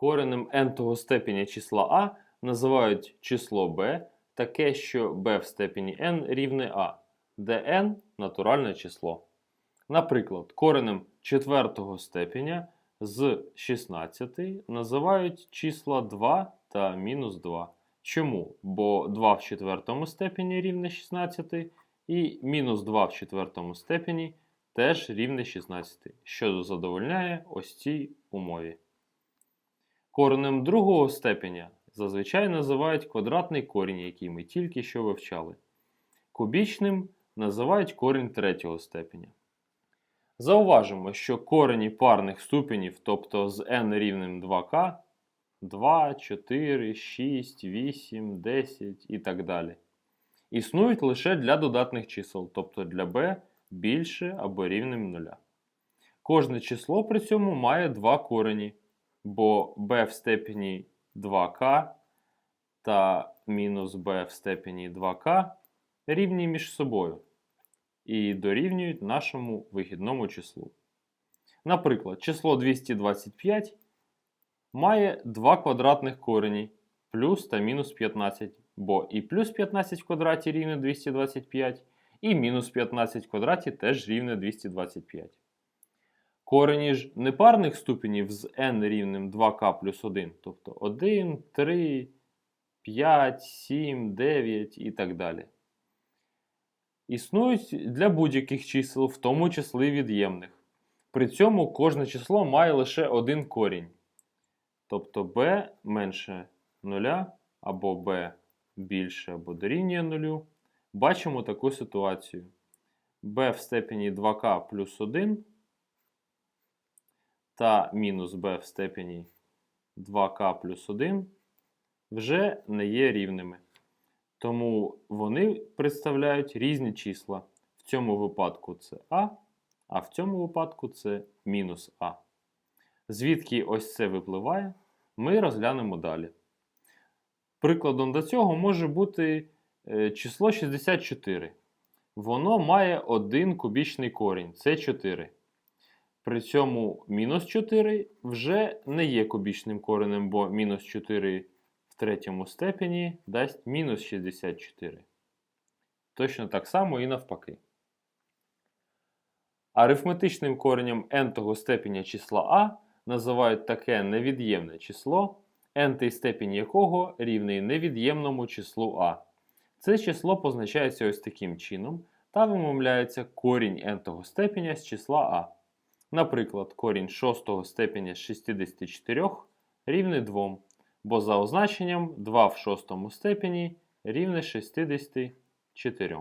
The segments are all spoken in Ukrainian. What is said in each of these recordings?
Коренем n-того степеня числа а називають число b таке, що b в степені n рівне а, де n натуральне число. Наприклад, коренем четвертого степеня з 16 називають числа 2 та мінус 2. Чому? Бо 2 в четвертому степені рівне 16 і мінус 2 в четвертому степені теж рівне 16, що задовольняє ось цій умові. Коренем другого степеня зазвичай називають квадратний корінь, який ми тільки що вивчали. Кубічним називають корінь третього степеня. Зауважимо, що корені парних ступенів, тобто з n рівним 2k, 2, 4, 6, 8, 10 і так далі, існують лише для додатних чисел, тобто для b більше або рівним 0. Кожне число при цьому має два корені, бо b в степені 2k та мінус b в степені 2k рівні між собою і дорівнюють нашому вихідному числу. Наприклад, число 225 має два квадратних корені плюс та мінус 15, бо і плюс 15 в квадраті рівне 225, і мінус 15 в квадраті теж рівне 225. Корені ж непарних ступенів з n рівним 2k плюс 1, тобто 1, 3, 5, 7, 9 і так далі. Існують для будь-яких чисел, в тому числі від'ємних. При цьому кожне число має лише один корінь. Тобто b менше 0 або b більше або дорівнює 0. Бачимо таку ситуацію. b в степені 2k плюс 1 та мінус b в степені 2k плюс 1 вже не є рівними. Тому вони представляють різні числа. В цьому випадку це А, а в цьому випадку це мінус А. Звідки ось це випливає, ми розглянемо далі. Прикладом до цього може бути е, число 64. Воно має один кубічний корінь це 4. При цьому мінус 4 вже не є кубічним коренем, бо мінус 4 в третьому степені дасть мінус 64. Точно так само і навпаки. Арифметичним коренем n-того степеня числа А називають таке невід'ємне число, n степінь якого рівний невід'ємному числу А. Це число позначається ось таким чином та вимовляється корінь n-того степеня з числа А. Наприклад, корінь 6 степеня з 64 рівний 2, бо за означенням 2 в шостому степені рівне 64.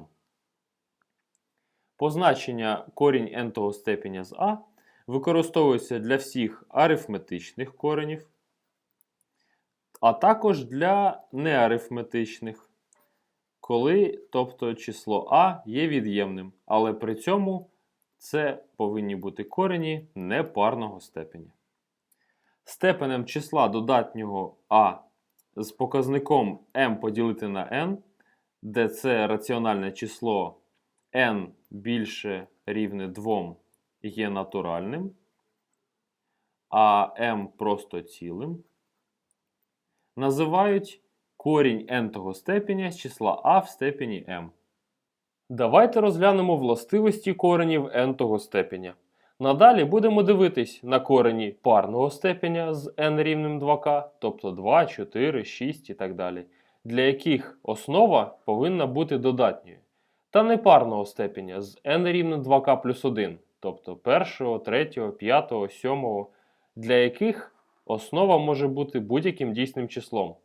Позначення корінь n-того степеня з А використовується для всіх арифметичних коренів, а також для неарифметичних, коли тобто число А є від'ємним, але при цьому це повинні бути корені непарного степеня. Степенем числа додатнього А з показником m поділити на n, де це раціональне число n більше рівне 2 є натуральним, а m просто цілим, називають корінь n-того степеня з числа а в степені m. Давайте розглянемо властивості коренів n-того степеня. Надалі будемо дивитись на корені парного степеня з n рівним 2k, тобто 2, 4, 6 і так далі, для яких основа повинна бути додатньою. Та непарного степеня з n рівним 2k плюс 1, тобто 1, 3, 5, 7, для яких основа може бути будь-яким дійсним числом.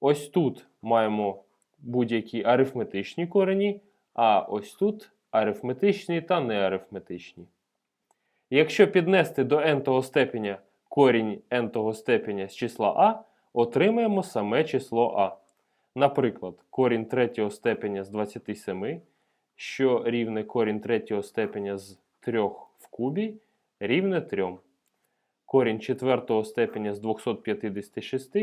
Ось тут маємо будь-які арифметичні корені, а ось тут арифметичні та неарифметичні. Якщо піднести до n-того степеня корінь n-того степеня з числа а, отримаємо саме число а. Наприклад, корінь третього степеня з 27, що рівне корінь третього степеня з 3 в кубі, рівне 3. Корінь четвертого степеня з 256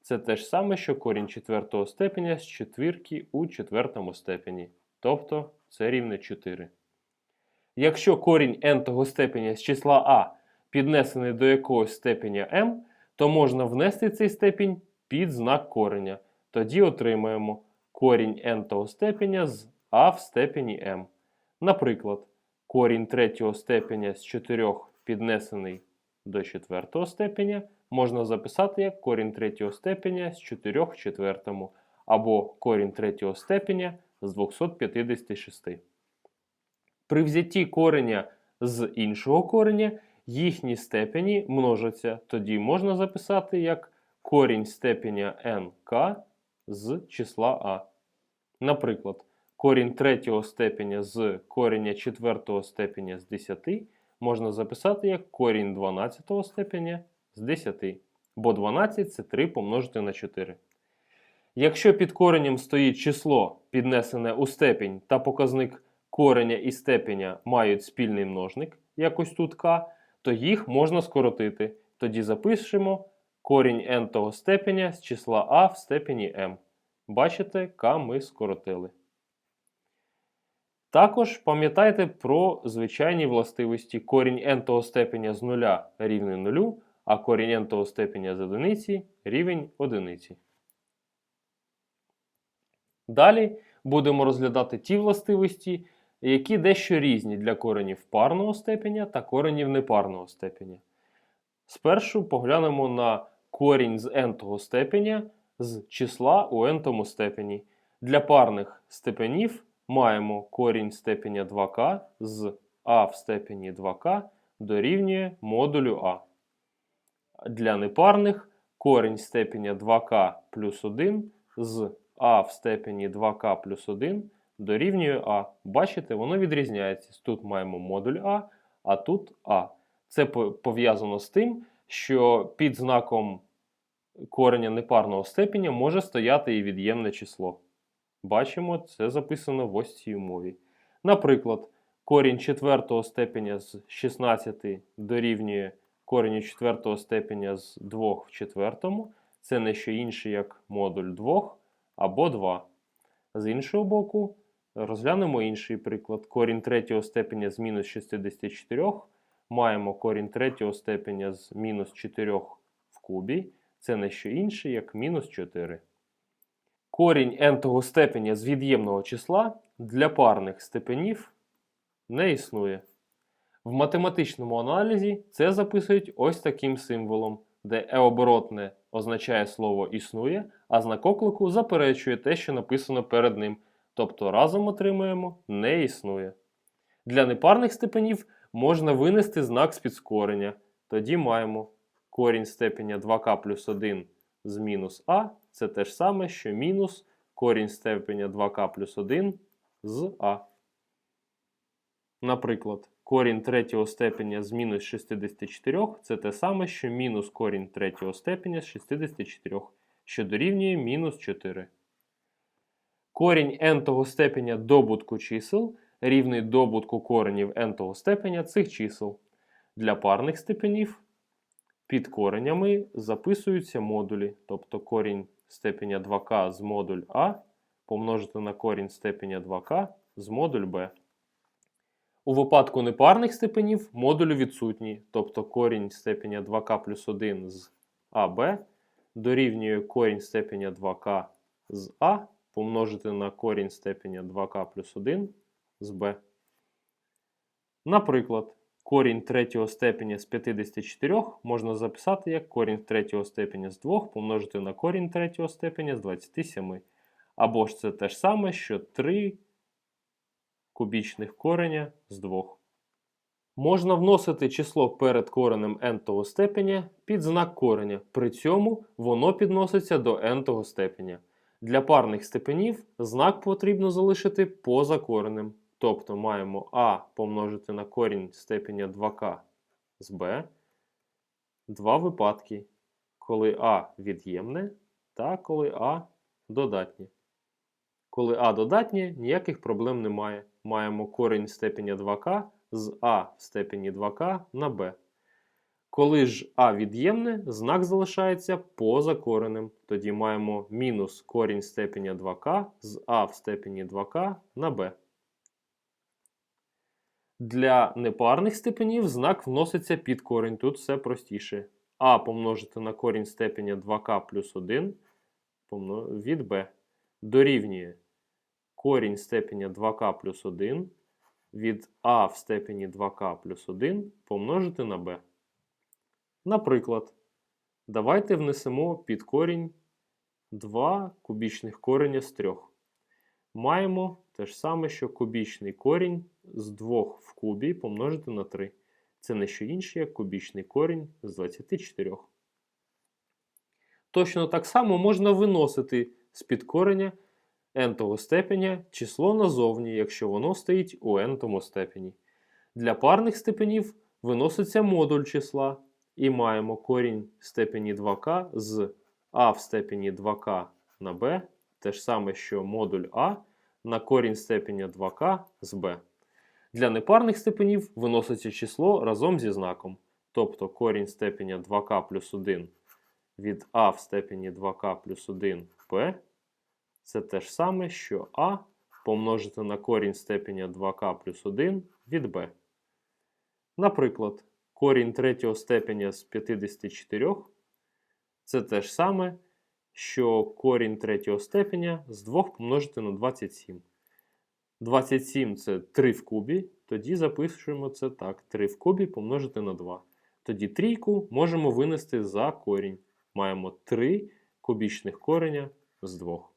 це те ж саме, що корінь четвертого степеня з четвірки у четвертому степені. Тобто це рівне 4. Якщо корінь n-того степеня з числа а піднесений до якогось степеня m, то можна внести цей степінь під знак кореня. Тоді отримаємо корінь n-того степеня з а в степені m. Наприклад, корінь третього степеня з 4 піднесений до четвертого степеня можна записати як корінь третього степеня з 4 в четвертому, або корінь третього степеня з 256. При взятті кореня з іншого кореня їхні степені множаться. Тоді можна записати як корінь степеня nk з числа а. Наприклад, корінь третього степеня з кореня четвертого степеня з 10 можна записати як корінь 12 степеня з 10, бо 12 це 3 помножити на 4. Якщо під коренем стоїть число, піднесене у степінь, та показник кореня і степеня мають спільний множник, як ось тут k, то їх можна скоротити. Тоді запишемо корінь n того степеня з числа а в степені m. Бачите, k ми скоротили. Також пам'ятайте про звичайні властивості корінь n того степеня з 0 рівний 0, а корінь n того степеня з одиниці рівень одиниці. Далі будемо розглядати ті властивості, які дещо різні для коренів парного степеня та коренів непарного степеня. Спершу поглянемо на корінь з n-того степеня з числа у n-тому степені. Для парних степенів маємо корінь степеня 2k з а в степені 2k дорівнює модулю а. Для непарних корінь степеня 2k плюс 1 з а в степені 2k плюс 1 дорівнює а. Бачите, воно відрізняється. Тут маємо модуль а, а тут а. Це пов'язано з тим, що під знаком кореня непарного степеня може стояти і від'ємне число. Бачимо, це записано в ось цій умові. Наприклад, корінь четвертого степеня з 16 дорівнює кореню четвертого степеня з 2 в четвертому. Це не що інше, як модуль 2 або 2. З іншого боку, розглянемо інший приклад. Корінь третього степеня з мінус 64. Маємо корінь третього степеня з мінус 4 в кубі. Це не що інше, як мінус 4. Корінь n-того степеня з від'ємного числа для парних степенів не існує. В математичному аналізі це записують ось таким символом, де е-оборотне означає слово існує, а знак оклику заперечує те, що написано перед ним. Тобто разом отримуємо не існує. Для непарних степенів можна винести знак з підскорення. Тоді маємо корінь степеня 2k плюс 1 з мінус а. Це те ж саме, що мінус корінь степеня 2k плюс 1 з а. Наприклад, корінь третього степеня з мінус 64 це те саме, що мінус корінь третього степеня з 64, що дорівнює мінус 4. Корінь n-того степеня добутку чисел рівний добутку коренів n-того степеня цих чисел. Для парних степенів під коренями записуються модулі, тобто корінь степеня 2k з модуль А помножити на корінь степеня 2k з модуль b. У випадку непарних степенів модулі відсутні, тобто корінь степеня 2k плюс 1 з АБ дорівнює корінь степеня 2k з А помножити на корінь степеня 2k плюс 1 з b. Наприклад, корінь третього степеня з 54 можна записати як корінь третього степеня з 2 помножити на корінь третього степеня з 27. Або ж це те ж саме, що 3 кубічних кореня з 2. Можна вносити число перед коренем n-того степеня під знак кореня. При цьому воно підноситься до n-того степеня. Для парних степенів знак потрібно залишити поза коренем. Тобто маємо а помножити на корінь степеня 2k з b. Два випадки, коли а від'ємне та коли а додатнє. Коли а додатнє, ніяких проблем немає. Маємо корінь степеня 2k з а в степені 2k на b. Коли ж а від'ємне, знак залишається поза коренем. Тоді маємо мінус корінь степеня 2k з а в степені 2k на b. Для непарних степенів знак вноситься під корінь. Тут все простіше. а помножити на корінь степеня 2к плюс 1 від b дорівнює корінь степеня 2к плюс 1 від а в степені 2к плюс 1 помножити на b. Наприклад, давайте внесемо під корінь 2 кубічних кореня з 3. Маємо те ж саме, що кубічний корінь з 2 в кубі помножити на 3. Це не що інше, як кубічний корінь з 24. Точно так само можна виносити з під кореня n-того степеня число назовні, якщо воно стоїть у n-тому степені. Для парних степенів виноситься модуль числа і маємо корінь степені 2k з а в степені 2k на b, те ж саме, що модуль а на корінь степеня 2k з b. Для непарних степенів виноситься число разом зі знаком, тобто корінь степеня 2k плюс 1 від а в степені 2k плюс 1 p це те ж саме, що а помножити на корінь степеня 2k плюс 1 від b. Наприклад, корінь третього степеня з 54 це те ж саме, що корінь третього степеня з 2 помножити на 27. 27 це 3 в кубі, тоді запишемо це так. 3 в кубі помножити на 2. Тоді трійку можемо винести за корінь. Маємо 3 кубічних кореня з 2.